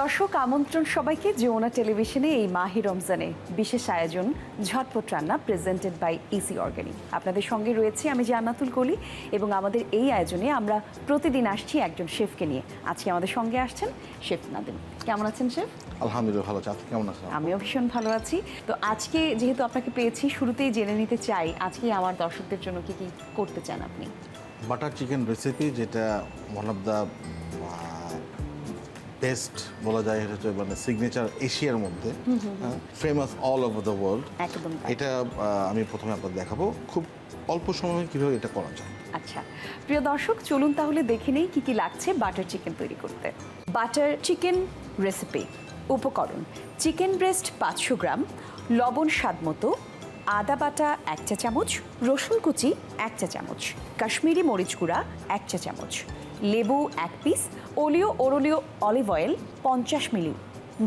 দর্শক আমন্ত্রণ সবাইকে যমুনা টেলিভিশনে এই মাহি রমজানে বিশেষ আয়োজন ঝটপট রান্না প্রেজেন্টেড বাই ইসি অর্গানিক আপনাদের সঙ্গে রয়েছে আমি জান্নাতুল কলি এবং আমাদের এই আয়োজনে আমরা প্রতিদিন আসছি একজন শেফকে নিয়ে। আজকে আমাদের সঙ্গে আসছেন শেফ নাদিম। কেমন আছেন শেফ? আলহামদুলিল্লাহ ভালো আছি। কেমন আছেন? আমিও ভীষণ ভালো আছি। তো আজকে যেহেতু আপনাকে পেয়েছি শুরুতেই জেনে নিতে চাই আজকে আমার দর্শকদের জন্য কি কি করতে চান আপনি? বাটার চিকেন রেসিপি যেটা ওয়ান অফ দ্য বেস্ট বলা যায় এটা হচ্ছে মানে সিগনেচার এশিয়ার মধ্যে famous all over the world এটা আমি প্রথমে আপনাদের দেখাবো। খুব অল্প সময়ে কীভাবে এটা করা যায়। আচ্ছা প্রিয় দর্শক চলুন তাহলে দেখে নেই কী কী লাগছে বাটার চিকেন তৈরি করতে। বাটার চিকেন রেসিপি উপকরণ। চিকেন ব্রেস্ট পাঁচশো গ্রাম লবণ স্বাদ মতো আদা বাটা এক চা চামচ, রসুন কুচি এক চা চামচ, কাশ্মীরি মরিচ গুঁড়া এক চা চামচ, লেবু এক পিস ওলিও ওরলিও অলিভ অয়েল পঞ্চাশ মিলি,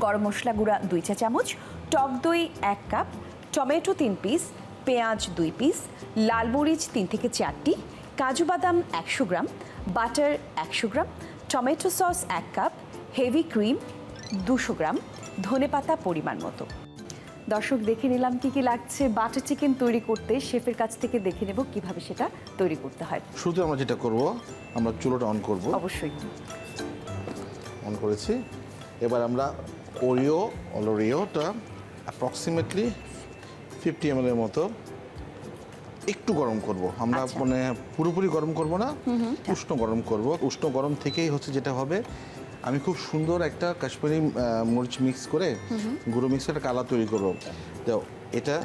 গরম মশলা গুঁড়া দুই চা চামচ, টক দই এক কাপ, টমেটো তিন পিস, পেঁয়াজ দুই পিস, লাল মরিচ তিন থেকে চারটি, কাজু বাদাম একশো গ্রাম, বাটার একশো গ্রাম, টমেটো সস এক কাপ, হেভি ক্রিম দুশো গ্রাম, ধনেপাতা পরিমাণ মতো। দর্শক দেখে নিলাম কি কি লাগছে বাটার চিকেন তৈরি করতে। শেফের কাছ থেকে দেখে নেব কীভাবে সেটা তৈরি করতে হয়। শুরুতে আমরা যেটা করব আমরা চুলোটা অন করব। অবশ্যই। অন করেছি। এবার আমরা ওরিও অলোরিওটা অ্যাপ্রক্সিমেটলি ফিফটি এম এর মতো একটু গরম করব। আমরা আচ্ছা। মানে পুরোপুরি গরম করব না উষ্ণ গরম করব। উষ্ণ গরম থেকেই হচ্ছে যেটা হবে আমি খুব সুন্দর একটা কাশ্মীরি মরিচ মিক্স করে গুঁড়ো মিক্স একটা কালার তৈরি করব। তো এটা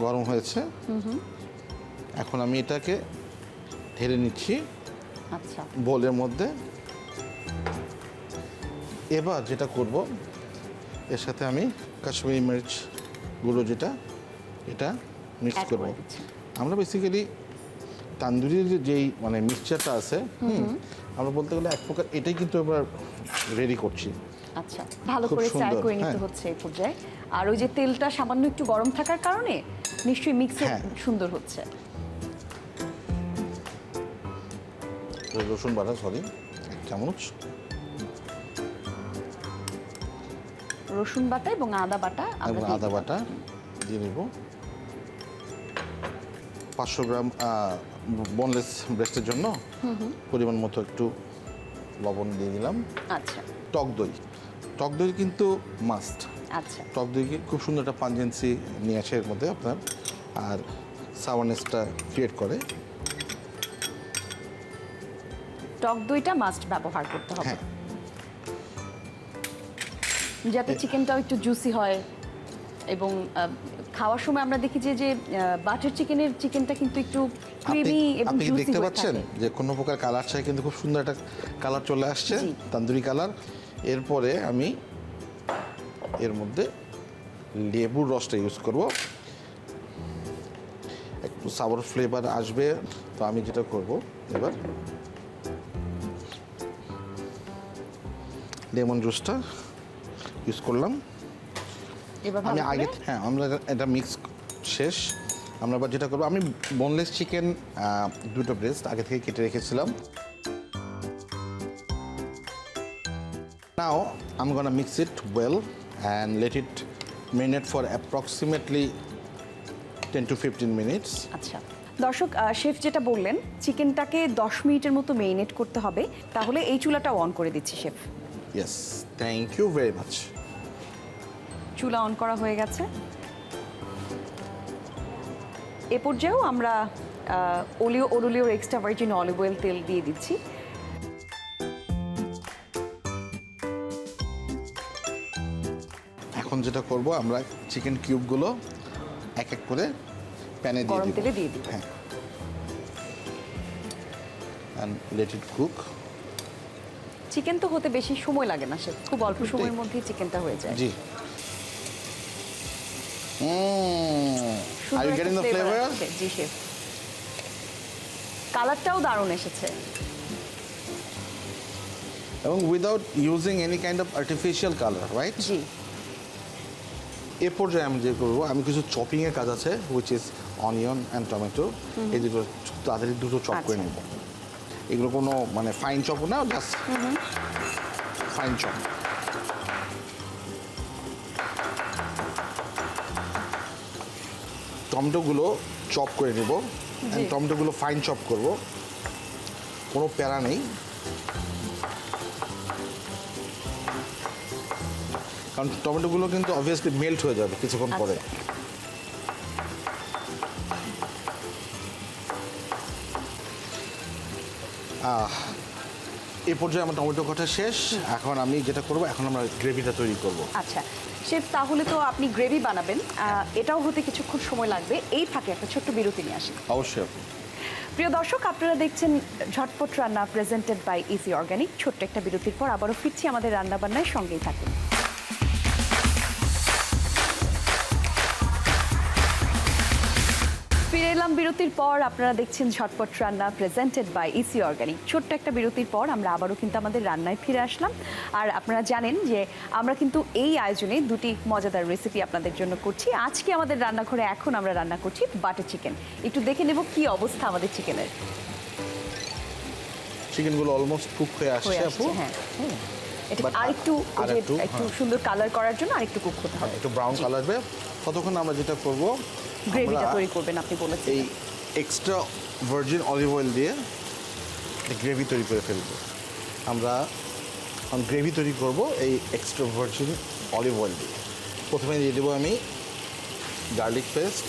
গরম হয়েছে। এখন আমি এটাকে ঢেলে নিচ্ছি আচ্ছা। বোলের মধ্যে। এবার যেটা করব এর সাথে আমি কাশ্মীরি মরিচ গুঁড়ো যেটা এটা মিক্স করব। আমরা বেসিক্যালি তান্দুরির যেই মানে মিক্সচারটা আছে আমরা বলতে গেলে এক প্রকার এটাই কিন্তু এবার রেডি করছি। আচ্ছা ভালো করে ফ্রাই করে নিতে হ্যাঁ। হচ্ছে এই পর্যায়ে। আর ওই যে তেলটা সামান্য একটু গরম থাকার কারণে নিশ্চয়ই মিক্সে হ্যাঁ। সুন্দর হচ্ছে। রসুন বাটা সরি এক চামচ। রসুন বাটা এবং আদা বাটা এবং আদা বাটা দিয়ে নেব। পাঁচশো গ্রাম বোনলেস ব্রেস্টের জন্য পরিমাণ মতো একটু লবণ দিয়ে দিলাম। আচ্ছা। টক দই। টক দই কিন্তু মাস্ট আচ্ছা। টক দই খুব সুন্দর একটা পাঞ্জেন্সি নিয়ে আসে এর মধ্যে আপনার। আর সাওয়ারনেসটা ক্রিয়েট করে। টক দইটা মাস্ট ব্যবহার করতে হবে। হ্যাঁ। যাতে চিকেনটাও একটু জুসি হয় এবং খাওয়ার সময় আমরা দেখি যে যে বাটার চিকেনের চিকেনটা কিন্তু একটু ক্রিমি এবং আপনি জুসি দেখতে পাচ্ছেন যে কোনো প্রকার কালার চাই কিন্তু খুব সুন্দর একটা কালার চলে আসছে। তান্দুরি কালার এরপরে আমি এর মধ্যে লেবুর রসটা ইউজ করব। একটু সাবর ফ্লেভার আসবে তো আমি যেটা করব এবার লেমন জুসটা ইউজ করলাম। আমি আগে হ্যাঁ আমরা এটা- এটা মিক্স শেষ। আমরা আবার যেটা করব আমি বোনলেস চিকেন দুটো ব্রেস্ট আগে থেকে কেটে রেখেছিলাম। নাও আমি gonna mix it well and let it minute for approximately ten to fifteen minutes আচ্ছা দর্শক শেফ যেটা বললেন চিকেনটাকে দশ মিনিটের মতো মেরিনেট করতে হবে। তাহলে এই চুলাটা অন করে দিচ্ছি chef. Yes thank you very much চুলা অন করা হয়ে গেছে। এ পর্যায়েও আমরা ওলিও ওরুলিওর এক্সট্রা ভার্জিন অলিভ অয়েল তেল দিয়ে দিচ্ছি। এখন যেটা করব আমরা চিকেন কিউবগুলো এক এক করে প্যানে দিয়ে গরম তেলে দিয়ে দিব। হ্যাঁ। And let it cook chicken তো হতে বেশি সময় লাগে না শেফ খুব অল্প সময়ের মধ্যেই চিকেনটা হয়ে যায়। জি। সুন্দর আর গেটিং দ্য ফ্লেভার জি শেফ। কালারটাও দারুণ এসেছে। এবং without using any kind of artificial colour right জি। এ পর্যায়ে আমি যে করব আমি কিছু চপিংয়ের কাজ আছে which is onion and tomato এই দুটো তাড়াতাড়ি দুটো চপ করে আচ্ছা। নেব। এগুলো কোনো মানে ফাইন চপও না জাস্ট ফাইন চপ টমেটোগুলো চপ করে নেব। টমেটোগুলো ফাইন চপ করব। কোনো প্যারা নেই। কারণ টমেটোগুলো কিন্তু অবভিয়াসলি মেল্ট হয়ে যাবে কিছুক্ষণ পরে। আহ এই পর্যায়ে আমার টমেটো কাটা শেষ। এখন আমি যেটা করব এখন আমরা গ্রেভিটা তৈরি করব। আচ্ছা। শেফ তাহলে তো আপনি গ্রেভি বানাবেন। এটাও হতে কিছুক্ষণ সময় লাগবে। এই ফাঁকে একটা ছোট্ট বিরতি নিয়ে আসি। অবশ্যই। প্রিয় দর্শক আপনারা দেখছেন ঝটপট রান্না প্রেজেন্টেড বাই ইজি অর্গ্যানিক ছোট্ট একটা বিরতির পর আবারও ফিরছি আমাদের রান্নাবান্নায়। সঙ্গেই থাকুন। ফিরে এলাম বিরতির পর। আপনারা দেখছেন ঝটপট রান্না প্রেজেন্টেড বাই ইসি অর্গানিক ছোট্ট একটা বিরতির পর আমরা আবারও কিন্তু আমাদের রান্নায় ফিরে আসলাম। আর আপনারা জানেন যে আমরা কিন্তু এই আয়োজনে দুটি মজাদার রেসিপি আপনাদের জন্য করছি। আজকে আমাদের রান্নাঘরে এখন আমরা রান্না করছি বাটার চিকেন একটু দেখে নেব কি অবস্থা আমাদের চিকেনের চিকেনগুলো অলমোস্ট কুক হয়ে আসছে আপু। হ্যাঁ। এটা আরেকটু একটু হ্যাঁ। সুন্দর কালার করার জন্য আরেকটু কুক হতে হবে। একটু ব্রাউন কালার আসবে ততক্ষণ আমরা যেটা করব গ্রেভিটা তৈরি করবেন আপনি বলেছেন এই এক্সট্রা ভার্জিন অলিভ অয়েল দিয়ে গ্রেভি তৈরি করে ফেলব। আমরা গ্রেভি তৈরি করব এই এক্সট্রা ভার্জিন অলিভ অয়েল দিয়ে। প্রথমে দিয়ে দেবো আমি গার্লিক পেস্ট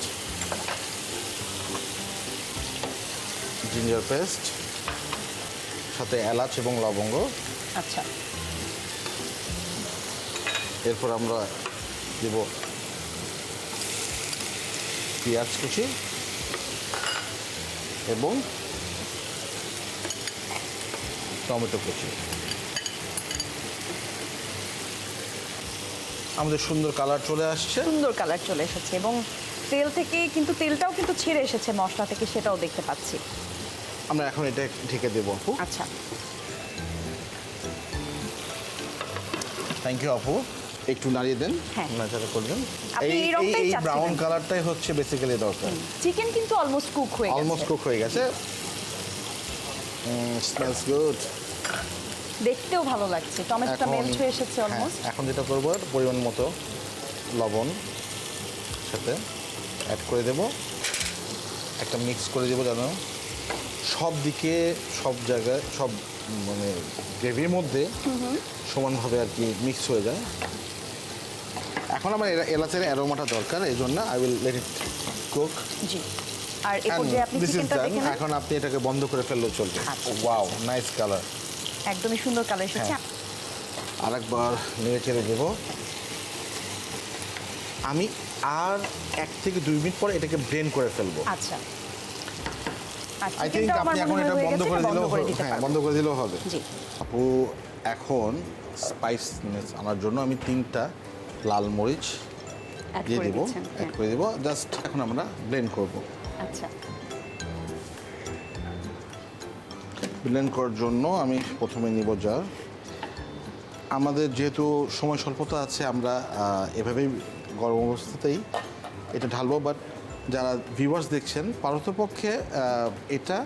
জিঞ্জার পেস্ট সাথে এলাচ এবং লবঙ্গ। আচ্ছা। এরপর আমরা দেব পেঁয়াজ কুচি এবং টমেটো কুচি। আমাদের সুন্দর কালার চলে আসছে। সুন্দর কালার চলে এসেছে এবং তেল থেকে কিন্তু তেলটাও কিন্তু ছেড়ে এসেছে মশলা থেকে সেটাও দেখতে পাচ্ছি। আমরা এখন এটা ঢেকে দেবো আপু আচ্ছা। থ্যাংক ইউ আপু একটু নাড়িয়ে দেন। হ্যাঁ। নাড়াচাড়া করবেন। এই এই ব্রাউন কালারটাই হচ্ছে বেসিক্যালি দরকার। চিকেন কিন্তু অলমোস্ট কুক হয়ে গেছে। অলমোস্ট কুক হয়ে গেছে। স্মেলস গুড দেখতেও ভালো লাগছে। টমেটোটা মেল্ট হয়ে এসেছে হ্যাঁ, অলমোস্ট এখন যেটা করব পরিমাণ মতো লবণ সাথে অ্যাড করে দেব। একটা মিক্স করে দেবো যেন সব দিকে সব জায়গায় সব মানে গ্রেভির মধ্যে সমানভাবে আর কি মিক্স হয়ে যায়। এখন আমার এলা- এলাচের অ্যারোমাটা দরকার এই জন্য I will let it cook জি। আর এই পর্যায়ে আপনি চিকেনটা ডান দেখে নেন। এখন আপনি এটাকে বন্ধ করে ফেললে চলবে। ওয়াও নাইস কালার একদমই সুন্দর কালার এসেছে। হ্যাঁ। আরেকবার নেড়ে চেড়ে দেবো আমি আর এক থেকে দুই মিনিট পরে এটাকে ব্রেন করে ফেলব। আচ্ছা। আই থিঙ্ক আপনি এখন এটা বন্ধ করে দিলেও হ্যাঁ বন্ধ করে দিলেও হবে। জি। আপু এখন স্পাইসনেস আনার জন্য আমি তিনটা লাল মরিচ দিয়ে দেবো অ্যাড হ্যাঁ। করে দেবো। জাস্ট এখন আমরা ব্লেন্ড করব। আচ্ছা। ব্লেন্ড করার জন্য আমি প্রথমে নিব যা আমাদের যেহেতু সময় স্বল্পতা আছে আমরা এভাবেই গরম অবস্থাতেই এটা ঢালবো। বাট যারা ভিউয়ার্স দেখছেন পারতপক্ষে এটা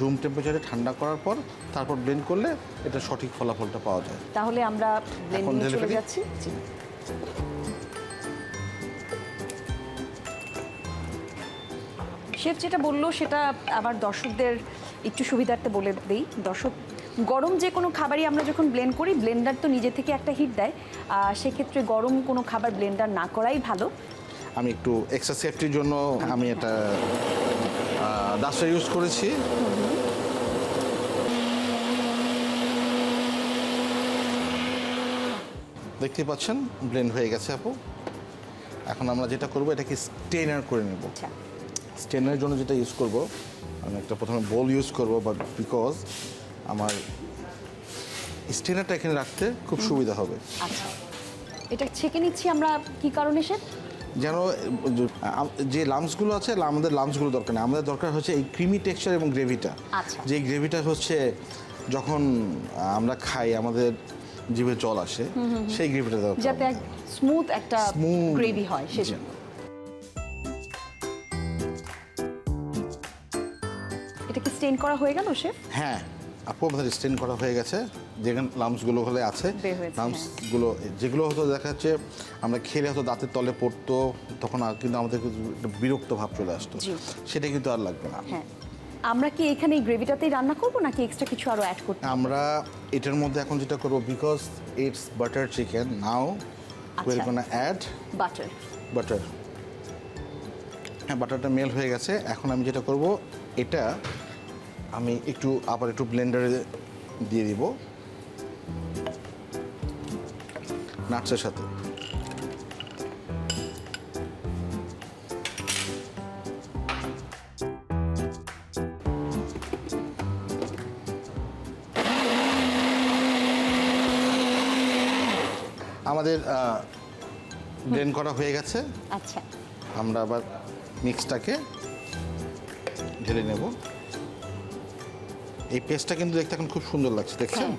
রুম টেম্পারেচারে ঠান্ডা করার পর তারপর ব্লেন্ড করলে এটা সঠিক ফলাফলটা পাওয়া যায়। তাহলে আমরা ব্লেন্ডিং চলে যাচ্ছি। শেফ যেটা বলল সেটা আবার দর্শকদের একটু সুবিধার্থে বলে দিই। দর্শক গরম যে কোনো খাবারই আমরা যখন ব্লেন্ড করি ব্লেন্ডার তো নিজে থেকে একটা হিট দেয়। আহ, সেক্ষেত্রে গরম কোনো খাবার ব্লেন্ডার না করাই ভালো। আমি একটু এক্সট্রা সেফটির জন্য আমি এটা ডাস্টার ইউজ করেছি। দেখতে পাচ্ছেন ব্লেন্ড হয়ে গেছে আপু। এখন আমরা যেটা করব এটাকে স্টেনার করে নেব। আচ্ছা। স্টেনারের জন্য যেটা ইউজ করব আমি একটা প্রথমে বোল ইউজ করব বাট বিকজ আমার স্টেনারটা এখানে রাখতে খুব সুবিধা হবে। আচ্ছা। এটা ছেঁকে নিচ্ছি আমরা কি কারণে শেফ যেন যে লামসগুলো আছে আমাদের লামসগুলো দরকার নেই। আমাদের দরকার হচ্ছে এই ক্রিমি টেক্সচার এবং গ্রেভিটা আচ্ছা। যে গ্রেভিটা হচ্ছে যখন আমরা খাই আমাদের জিভে জল আসে সেই গ্রেভিটা দরকার যাতে স্মুথ একটা গ্রেভি হয়। সেজন্য। এটা কি স্টেন করা হয়ে গেল শেফ? হ্যাঁ আপু আমাদের স্টেন করা হয়ে গেছে। যেখানে লামসগুলো হলে আছে হয়েছে, হ্যাঁ। যেগুলো হয়তো দেখা যাচ্ছে আমরা খেলে হয়তো দাঁতের তলে পড়তো তখন আর কিন্তু আমাদের বিরক্ত ভাব চলে আসতো। সেটা কিন্তু আর লাগবে না। হ্যাঁ। আমরা কি এখানে এই গ্রেভিটাতেই রান্না করব নাকি এক্সট্রা কিছু আরও অ্যাড করতে? আমরা এটার মধ্যে এখন যেটা করব because it's butter chicken now will. Gonna add butter butter হ্যাঁ বাটারটা মেল হয়ে গেছে। এখন আমি যেটা করব এটা আমি একটু আবার একটু ব্লেন্ডারে দিয়ে দিব। নাটসের সাথে। আমাদের ব্লেন্ড করা হয়ে গেছে। আচ্ছা। আমরা আবার মিক্সটাকে ঢেলে নেব। এই পেস্টটা কিন্তু দেখতে এখন খুব সুন্দর লাগছে দেখছেন? হ্যাঁ।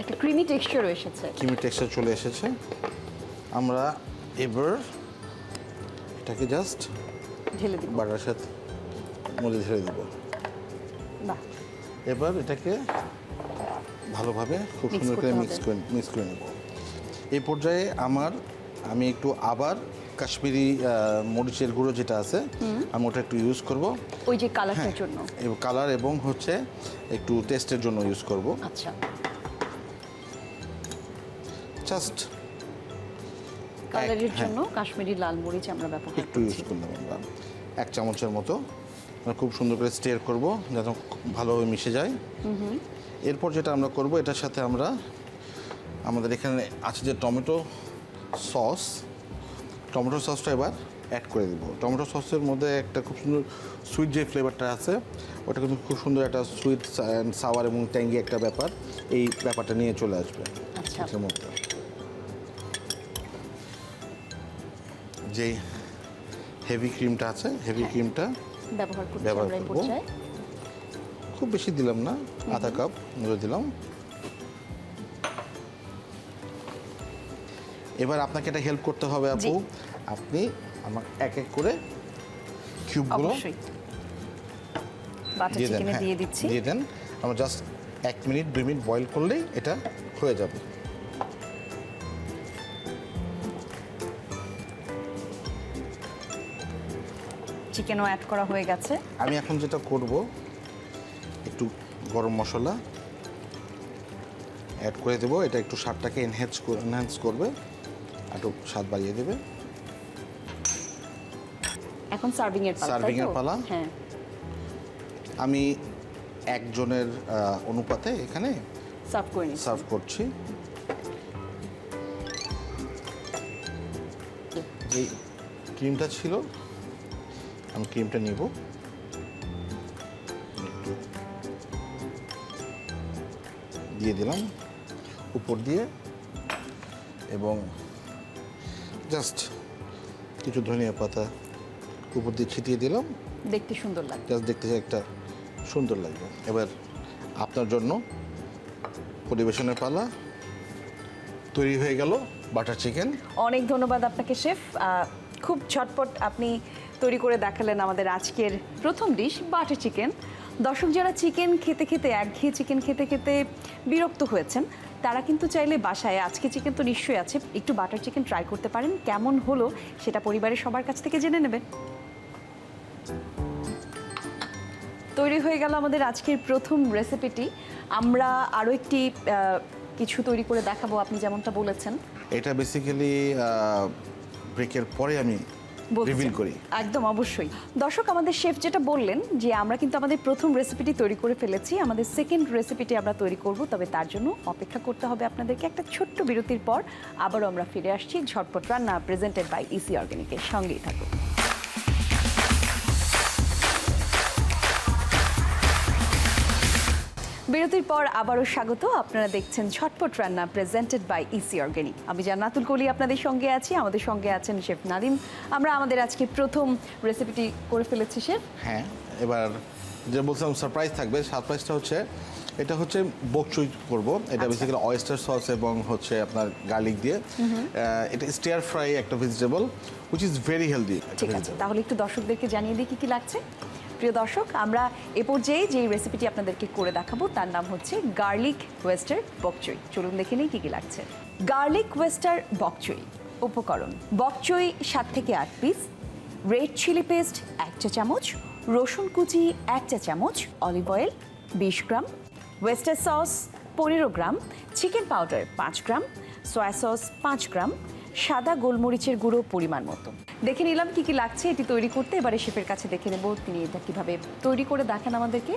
একটা ক্রিমি টেক্সচারও এসেছে। ক্রিমি টেক্সচার চলে এসেছে। আমরা এবার এটাকে জাস্ট ঢেলে দিব। বাটার সাথে মধ্যে ঢেলে দেব। বাহ। এবার এটাকে ভালোভাবে খুব সুন্দর করে মিক্স করে মিক্স করে নেব। এই পর্যায়ে আমার আমি একটু আবার কাশ্মীরি মরিচের গুঁড়ো যেটা আছে আমি ওটা একটু ইউজ করব। ওই যে কালারটার জন্য? কালার এবং হচ্ছে একটু টেস্টের জন্য ইউজ করব। আচ্ছা। জাস্ট কালারের হ্যাঁ। জন্য কাশ্মীরি লাল মরিচ আমরা ব্যবহার একটু ইউজ করলাম আমরা এক চামচের মতো। আমরা খুব সুন্দর করে স্টেয়ার করব খুব ভালোভাবে মিশে যায়। এরপর যেটা আমরা করব এটার সাথে আমরা আমাদের এখানে আছে যে টমেটো সস। টমেটো সসটা এবার অ্যাড করে দেবো। টমেটো সসের মধ্যে একটা খুব সুন্দর সুইট যে ফ্লেভারটা আছে ওটা কিন্তু খুব সুন্দর একটা সুইট অ্যান্ড সাওয়ার এবং ট্যাঙ্গি একটা ব্যাপার এই ব্যাপারটা নিয়ে চলে আসবে। আচ্ছা। মধ্যে। যেই হেভি ক্রিমটা আছে হেভি ক্রিমটা ব্যবহার করব। খুব বেশি দিলাম না আধা কাপ দিলাম। এবার আপনাকে এটা হেল্প করতে হবে আপু। আপনি আমার এক এক করে কিউবগুলো দিয়ে দেন হ্যাঁ, দিয়ে দিচ্ছি। দিয়ে দেন। আমরা জাস্ট এক মিনিট দুই মিনিট বয়েল করলেই এটা হয়ে যাবে। চিকেনও অ্যাড করা হয়ে গেছে। আমি এখন যেটা করব একটু গরম মশলা অ্যাড করে দেবো। এটা একটু স্বাদটাকে এনহ্যান্স এনহ্যান্স করবে। একটু স্বাদ বাড়িয়ে দেবে। এখন সার্ভিং এর পালা Serving এর পালা? হ্যাঁ। আমি একজনের অনুপাতে এখানে সার্ভ করে নিচ্ছি। সার্ভ করছি। এই ক্রিমটা ছিল আমি ক্রিমটা নিব। একটু দিয়ে দিলাম উপর দিয়ে এবং জাস্ট কিছু ধনিয়া পাতা উপর দিয়ে ছিটিয়ে দিলাম। দেখতে সুন্দর লাগে জাস্ট দেখতে একটা সুন্দর লাগবে এবার আপনার জন্য পরিবেশনের পালা তৈরি হয়ে গেল বাটার চিকেন। অনেক ধন্যবাদ আপনাকে শেফ। খুব ঝটপট আপনি তৈরি করে দেখালেন আমাদের আজকের প্রথম ডিশ বাটার চিকেন। দর্শক যারা চিকেন খেতে খেতে একঘেয়ে চিকেন খেতে খেতে বিরক্ত হয়েছেন তারা কিন্তু চাইলে বাসায়, আজকে চিকেন তো নিশ্চয়ই আছে, একটু বাটার চিকেন ট্রাই করতে পারেন, কেমন হলো সেটা পরিবারের সবার কাছ থেকে জেনে নেবেন। তৈরি হয়ে গেল আমাদের আজকের প্রথম রেসিপিটি আমরা আরও একটি কিছু তৈরি করে দেখাবো, আপনি যেমনটা বলেছেন। এটা বেসিক্যালি ব্রেকের পরে আমি রিভিল করি। একদম অবশ্যই। দর্শক আমাদের শেফ যেটা বললেন যে আমরা কিন্তু আমাদের প্রথম রেসিপিটি তৈরি করে ফেলেছি আমাদের সেকেন্ড রেসিপিটি আমরা তৈরি করব তবে তার জন্য অপেক্ষা করতে হবে আপনাদেরকে। একটা ছোট্ট বিরতির পর আবারও আমরা ফিরে আসছি ঝটপট রান্না প্রেজেন্টেড বাই ইসি অর্গানিকের সঙ্গেই থাকুন। বিরতির পর আবারও স্বাগত। আপনারা দেখছেন ছটপট রান্না প্রেজেন্টেড বাই ইসি অর্গানিক আমি জান্নাতুল কলি আপনাদের সঙ্গে আছি। আমাদের সঙ্গে আছেন শেফ নাদিম আমরা আমাদের আজকে প্রথম রেসিপিটি করে ফেলেছি শেফ। হ্যাঁ এবার যে বলছিলাম সারপ্রাইজ থাকবে সারপ্রাইজটা হচ্ছে এটা হচ্ছে বকচুই করব। এটা। বেসিক্যালি অয়েস্টার সস এবং হচ্ছে আপনার গার্লিক দিয়ে। এটা স্টিয়ার ফ্রাই একটা vegetable which is very healthy ঠিক আছে তাহলে একটু দর্শকদেরকে জানিয়ে দিই কি কি লাগছে। প্রিয় দর্শক, আমরা এ পর্যায়ে যে রেসিপিটি আপনাদেরকে করে দেখাবো, তার নাম হচ্ছে গার্লিক ওয়েস্টার বকচই চলুন দেখে নেই কী কী লাগছে। গার্লিক ওয়েস্টার বকচই উপকরণ। বকচই সাত থেকে আট পিস রেড চিলি পেস্ট এক চা চামচ, রসুন কুচি এক চা চামচ অলিভ অয়েল বিশ গ্রাম ওয়েস্টার সস পনেরো গ্রাম চিকেন পাউডার পাঁচ গ্রাম সয়া সস পাঁচ গ্রাম সাদা গোলমরিচের গুঁড়ো পরিমাণ মতো। দেখে নিলাম কি কি লাগছে এটি তৈরি করতে। এবারে শেফের কাছে দেখে নেব তিনি এটা কীভাবে তৈরি করে দেখান আমাদেরকে।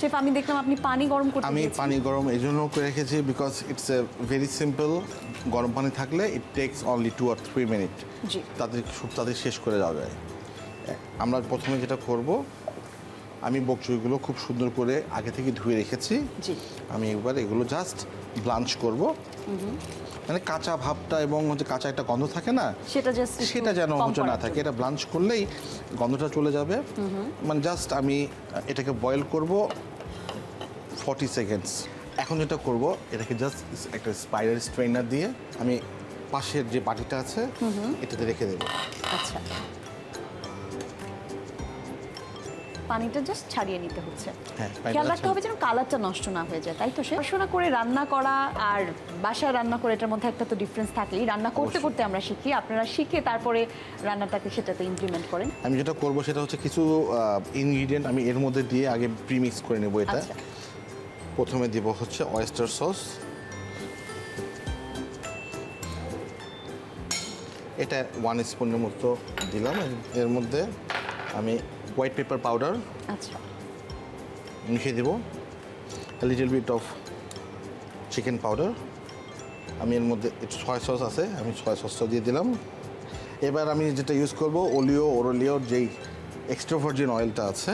শেফ আমি দেখলাম আপনি পানি গরম করতে আমি পানি গরম এই জন্য করে রেখেছি because it's a very simple গরম পানি থাকলে it takes only two R three minute জি। তাদের খুব তাদের শেষ করে যাওয়া যায়। আমরা প্রথমে যেটা করব আমি বকচুইগুলো খুব সুন্দর করে আগে থেকে ধুয়ে রেখেছি। আমি একবার এগুলো জাস্ট ব্লাঞ্চ করব। মানে কাঁচা ভাবটা এবং হচ্ছে কাঁচা একটা গন্ধ থাকে না সেটা জাস্ট সেটা যেন হচ্ছে না থাকে। এটা ব্লাঞ্চ করলেই গন্ধটা চলে যাবে। মানে জাস্ট আমি এটাকে বয়েল করব ফর্টি সেকেন্ডস এখন যেটা করব এটাকে জাস্ট একটা স্পাইরাল স্ট্রেনার দিয়ে আমি পাশের যে বাটিটা আছে এটাতে রেখে দেবো। আচ্ছা। পানিটা জাস্ট ছাড়িয়ে নিতে হচ্ছে। হ্যাঁ, খেয়াল রাখতে হবে যেন কালারটা নষ্ট না হয়ে যায় তাই তো সে পড়াশোনা করে রান্না করা আর বাসায় রান্না করে এটার মধ্যে একটা তো ডিফারেন্স থাকেই রান্না করতে করতে আমরা শিখি আপনারা শিখে তারপরে রান্নাটাকে সেটাতে ইমপ্লিমেন্ট করেন। আমি যেটা করব সেটা হচ্ছে কিছু ইনগ্রিডিয়েন্ট আমি এর মধ্যে দিয়ে আগে প্রিমিক্স করে নেব এটা। আচ্ছা। প্রথমে দিব হচ্ছে অয়েস্টার সস এটা ওয়ান স্পুনের মতো দিলাম এর- এর মধ্যে আমি হোয়াইট পেপার পাউডার আচ্ছা। মিশিয়ে দেব। Little bit of chicken powder আমি এর মধ্যে একটু সয়া সস আছে আমি সয়া সসটা দিয়ে দিলাম। এবার আমি যেটা ইউজ করব ওলিও ওরোলিওর যেই এক্সট্রা ভার্জিন অয়েলটা আছে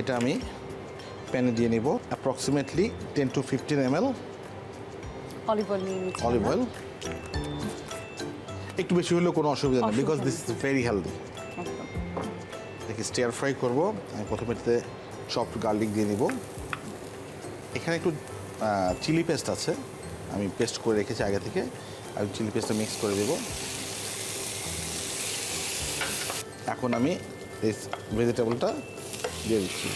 এটা আমি প্যানে দিয়ে নিব। Approximately ten to fifteen M L olive oil olive oil একটু বেশি হলেও কোনো অসুবিধা নেই because this is very healthy. দেখি স্টেয়ার ফ্রাই করব। আমি প্রথমে এটাতে চপড গার্লিক দিয়ে দিব। এখানে একটু চিলি পেস্ট আছে। আমি পেস্ট করে রেখেছি আগে থেকে। আমি চিলি পেস্টটা মিক্স করে দেব। এখন আমি এই ভেজিটেবলটা দিয়ে দিচ্ছি।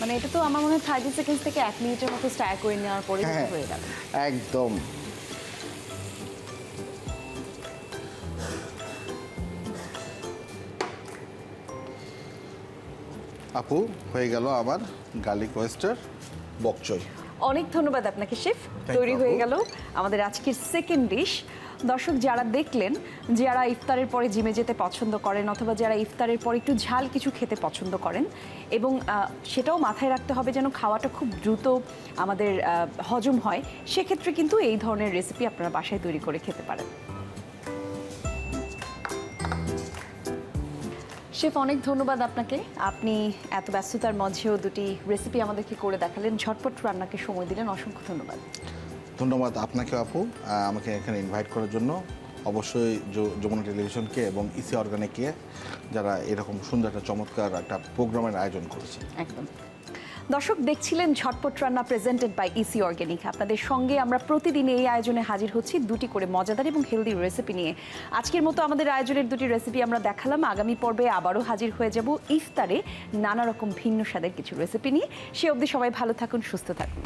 মানে এটা তো আমার মনে হয় থার্টি সেকেন্ডস থেকে এক মিনিটের মতো স্টার করে নেওয়ার পরে হ্যাঁ হয়ে গেল একদম। আপু হয়ে গেল আমার গার্লিক ওয়েস্টার বকচই অনেক ধন্যবাদ আপনাকে শেফ। তৈরি হয়ে গেল আমাদের আজকের সেকেন্ড ডিশ দর্শক যারা দেখলেন, যারা ইফতারের পরে জিমে যেতে পছন্দ করেন অথবা যারা ইফতারের পরে একটু ঝাল কিছু খেতে পছন্দ করেন এবং সেটাও মাথায় রাখতে হবে যেন খাওয়াটা খুব দ্রুত আমাদের হজম হয়, সেক্ষেত্রে কিন্তু এই ধরনের রেসিপি আপনারা বাসায় তৈরি করে খেতে পারেন। শেফ, অনেক ধন্যবাদ আপনাকে। আপনি এত ব্যস্ততার মধ্যেও দুটি রেসিপি আমাদেরকে করে দেখালেন। ঝটপট রান্নাকে সময় দিলেন। অসংখ্য ধন্যবাদ। ধন্যবাদ আপনাকে আপু আমাকে এখানে ইনভাইট করার জন্য। অবশ্যই যমুনা টেলিভিশনকে এবং ইসি অর্গানিককে যারা এরকম সুন্দর একটা চমৎকার একটা প্রোগ্রামের আয়োজন করেছে। একদম। দর্শক, দেখছিলেন ঝটপট রান্না প্রেজেন্টেড বাই ইসি অর্গ্যানিক আপনাদের সঙ্গে আমরা প্রতিদিন এই আয়োজনে হাজির হচ্ছি দুটি করে মজাদার এবং হেলদি রেসিপি নিয়ে। আজকের মতো আমাদের আয়োজনের দুটি রেসিপি আমরা দেখালাম। আগামী পর্বে আবারও হাজির হয়ে যাব ইফতারে নানা রকম ভিন্ন স্বাদের কিছু রেসিপি নিয়ে। সে অবধি সবাই ভালো থাকুন, সুস্থ থাকুন।